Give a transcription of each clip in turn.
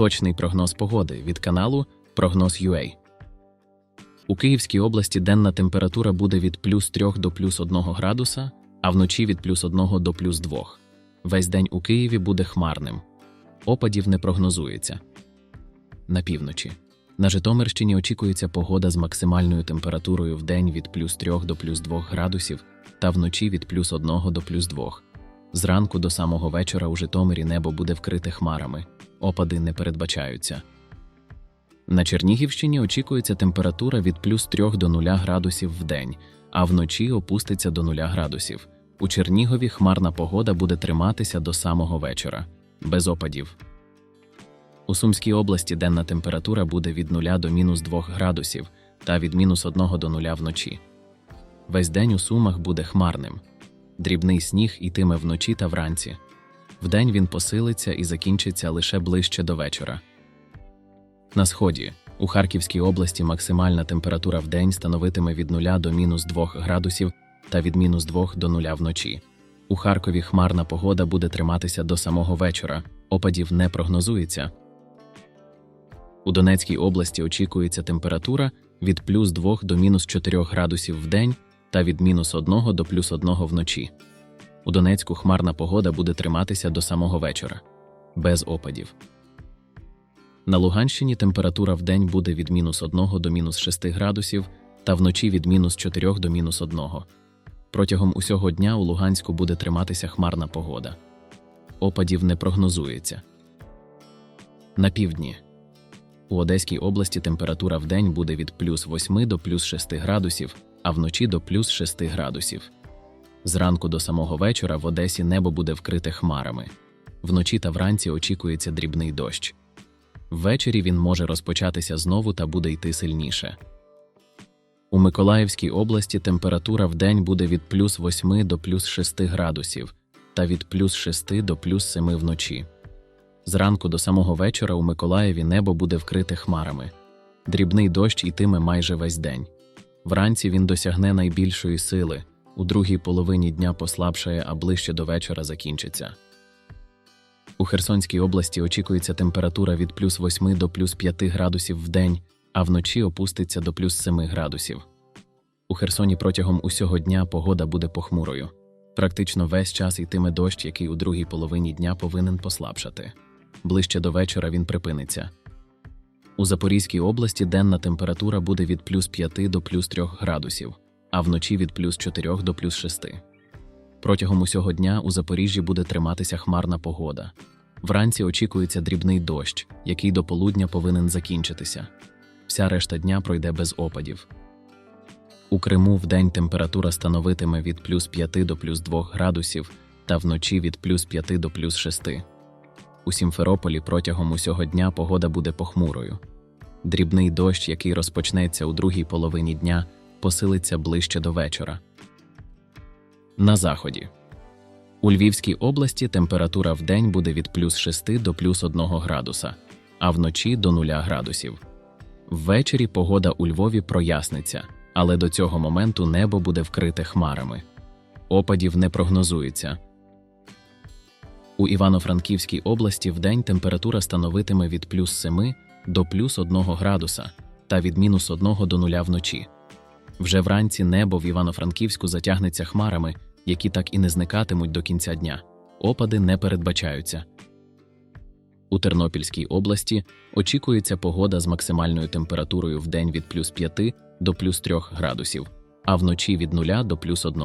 Точний прогноз погоди від каналу Прогноз UA. У Київській області денна температура буде від плюс 3 до плюс 1 градуса, а вночі від плюс 1 до плюс 2. Весь день у Києві буде хмарним. Опадів не прогнозується. На півночі. На Житомирщині очікується погода з максимальною температурою в день від плюс 3 до плюс 2 градусів та вночі від плюс 1 до плюс 2. Зранку до самого вечора у Житомирі небо буде вкрите хмарами. Опади не передбачаються. На Чернігівщині очікується температура від плюс 3 до 0 градусів в день, а вночі опуститься до 0 градусів. У Чернігові хмарна погода буде триматися до самого вечора, без опадів. У Сумській області денна температура буде від 0 до мінус 2 градусів та від мінус 1 до 0 вночі. Весь день у Сумах буде хмарним. Дрібний сніг ітиме вночі та вранці. Вдень він посилиться і закінчиться лише ближче до вечора. На сході у Харківській області максимальна температура в день становитиме від 0 до мінус 2 градусів та від мінус 2 до 0 вночі. У Харкові хмарна погода буде триматися до самого вечора, опадів не прогнозується. У Донецькій області очікується температура від плюс 2 до мінус 4 градусів в день та від мінус 1 до плюс 1 вночі. У Донецьку хмарна погода буде триматися до самого вечора, без опадів. На Луганщині температура в день буде від мінус 1 до мінус 6 градусів та вночі від мінус 4 до мінус 1. Протягом усього дня у Луганську буде триматися хмарна погода. Опадів не прогнозується. На півдні. У Одеській області температура в день буде від плюс 8 до плюс 6 градусів, а вночі до плюс 6 градусів. Зранку до самого вечора в Одесі небо буде вкрите хмарами. Вночі та вранці очікується дрібний дощ. Ввечері він може розпочатися знову та буде йти сильніше. У Миколаївській області температура в день буде від плюс 8 до плюс 6 градусів та від плюс 6 до плюс 7 вночі. Зранку до самого вечора у Миколаєві небо буде вкрите хмарами. Дрібний дощ ітиме майже весь день. Вранці він досягне найбільшої сили, у другій половині дня послабшає, а ближче до вечора закінчиться. У Херсонській області очікується температура від плюс 8 до плюс 5 градусів в день, а вночі опуститься до плюс 7 градусів. У Херсоні протягом усього дня погода буде похмурою. Практично весь час йтиме дощ, який у другій половині дня повинен послабшати. Ближче до вечора він припиниться. У Запорізькій області денна температура буде від плюс 5 до плюс 3 градусів, а вночі від плюс 4 до плюс 6. Протягом усього дня у Запоріжжі буде триматися хмарна погода. Вранці очікується дрібний дощ, який до полудня повинен закінчитися. Вся решта дня пройде без опадів. У Криму вдень температура становитиме від плюс 5 до плюс 2 градусів та вночі від плюс 5 до плюс 6. У Сімферополі протягом усього дня погода буде похмурою. Дрібний дощ, який розпочнеться у другій половині дня, посилиться ближче до вечора. На заході. У Львівській області температура в день буде від плюс 6 до плюс 1 градуса, а вночі до 0 градусів. Ввечері погода у Львові проясниться, але до цього моменту небо буде вкрите хмарами. Опадів не прогнозується. У Івано-Франківській області вдень температура становитиме від плюс 7 до плюс 1 градуса та від мінус 1 до 0 вночі. Вже вранці небо в Івано-Франківську затягнеться хмарами, які так і не зникатимуть до кінця дня. Опади не передбачаються. У Тернопільській області очікується погода з максимальною температурою в день від плюс 5 до плюс 3 градусів, а вночі від 0 до плюс 1.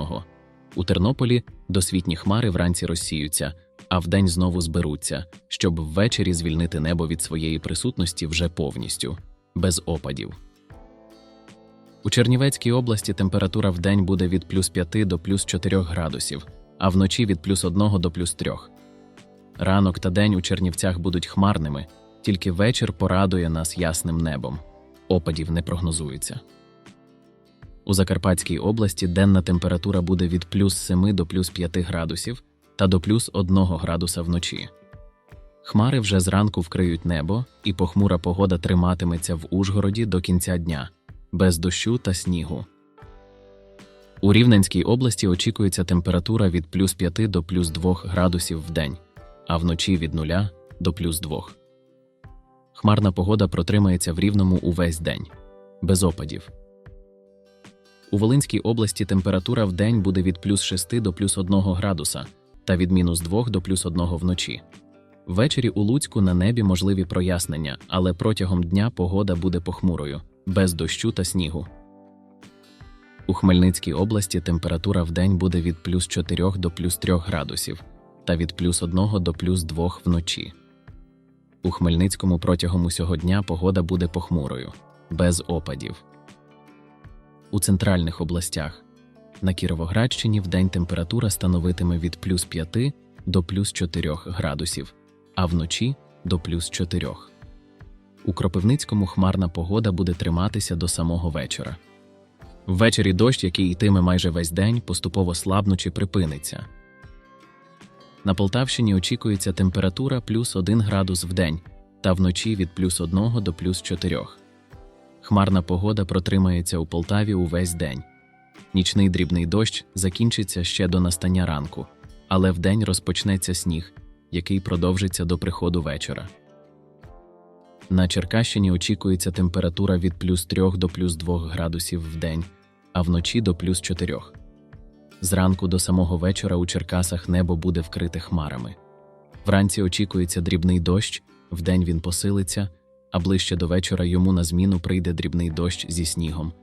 У Тернополі досвітні хмари вранці розсіються, а вдень знову зберуться, щоб ввечері звільнити небо від своєї присутності вже повністю, без опадів. У Чернівецькій області температура в день буде від плюс 5 до плюс 4 градусів, а вночі від плюс 1 до плюс 3. Ранок та день у Чернівцях будуть хмарними, тільки вечір порадує нас ясним небом. Опадів не прогнозується. У Закарпатській області денна температура буде від плюс 7 до плюс 5 градусів та до плюс 1 градуса вночі. Хмари вже зранку вкриють небо, і похмура погода триматиметься в Ужгороді до кінця дня, без дощу та снігу. У Рівненській області очікується температура від плюс 5 до плюс 2 градусів в день, а вночі від 0 до плюс 2. Хмарна погода протримається в рівному увесь день, без опадів. У Волинській області температура в день буде від плюс 6 до плюс 1 градуса та від мінус 2 до плюс 1 вночі. Ввечері у Луцьку на небі можливі прояснення, але протягом дня погода буде похмурою, без дощу та снігу. У Хмельницькій області температура в день буде від плюс 4 до плюс 3 градусів та від плюс 1 до плюс 2 вночі. У Хмельницькому протягом усього дня погода буде похмурою, без опадів. У центральних областях на Кіровоградщині вдень температура становитиме від плюс 5 до плюс 4 градусів, а вночі до плюс 4. У Кропивницькому хмарна погода буде триматися до самого вечора. Ввечері дощ, який йтиме майже весь день, поступово слабнучи припиниться. На Полтавщині очікується температура плюс 1 градус в день та вночі від плюс 1 до плюс 4. Хмарна погода протримається у Полтаві увесь день. Нічний дрібний дощ закінчиться ще до настання ранку, але вдень розпочнеться сніг, який продовжиться до приходу вечора. На Черкащині очікується температура від плюс 3 до плюс 2 градусів в день, а вночі до плюс 4. Зранку до самого вечора у Черкасах небо буде вкрите хмарами. Вранці очікується дрібний дощ, вдень він посилиться, а ближче до вечора йому на зміну прийде дрібний дощ зі снігом.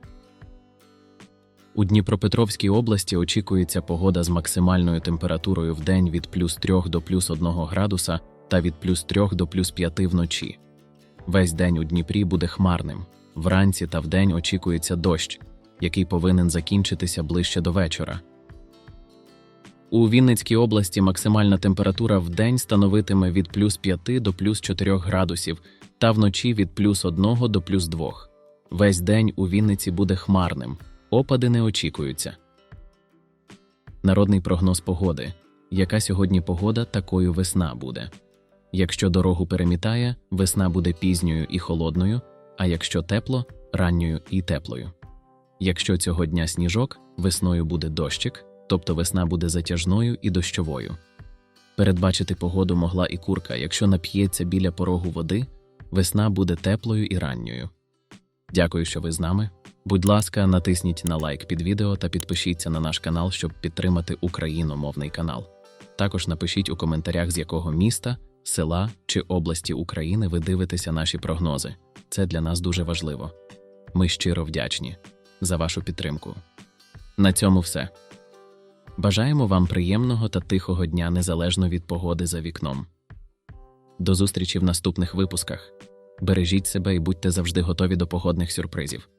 У Дніпропетровській області очікується погода з максимальною температурою в день від плюс 3 до плюс 1 градуса та від плюс 3 до плюс 5 вночі. Весь день у Дніпрі буде хмарним. Вранці та вдень очікується дощ, який повинен закінчитися ближче до вечора. У Вінницькій області максимальна температура в день становитиме від плюс 5 до плюс 4 градусів та вночі від плюс 1 до плюс 2. Весь день у Вінниці буде хмарним. Опади не очікуються. Народний прогноз погоди. Яка сьогодні погода, такою весна буде. Якщо дорогу перемітає, весна буде пізньою і холодною, а якщо тепло ранньою і теплою. Якщо цього дня сніжок, весною буде дощик, тобто весна буде затяжною і дощовою. Передбачити погоду могла і курка, якщо нап'ється біля порогу води, весна буде теплою і ранньою. Дякую, що ви з нами. Будь ласка, натисніть на лайк під відео та підпишіться на наш канал, щоб підтримати україномовний канал. Також напишіть у коментарях, з якого міста, села чи області України ви дивитеся наші прогнози. Це для нас дуже важливо. Ми щиро вдячні за вашу підтримку. На цьому все. Бажаємо вам приємного та тихого дня незалежно від погоди за вікном. До зустрічі в наступних випусках. Бережіть себе і будьте завжди готові до погодних сюрпризів.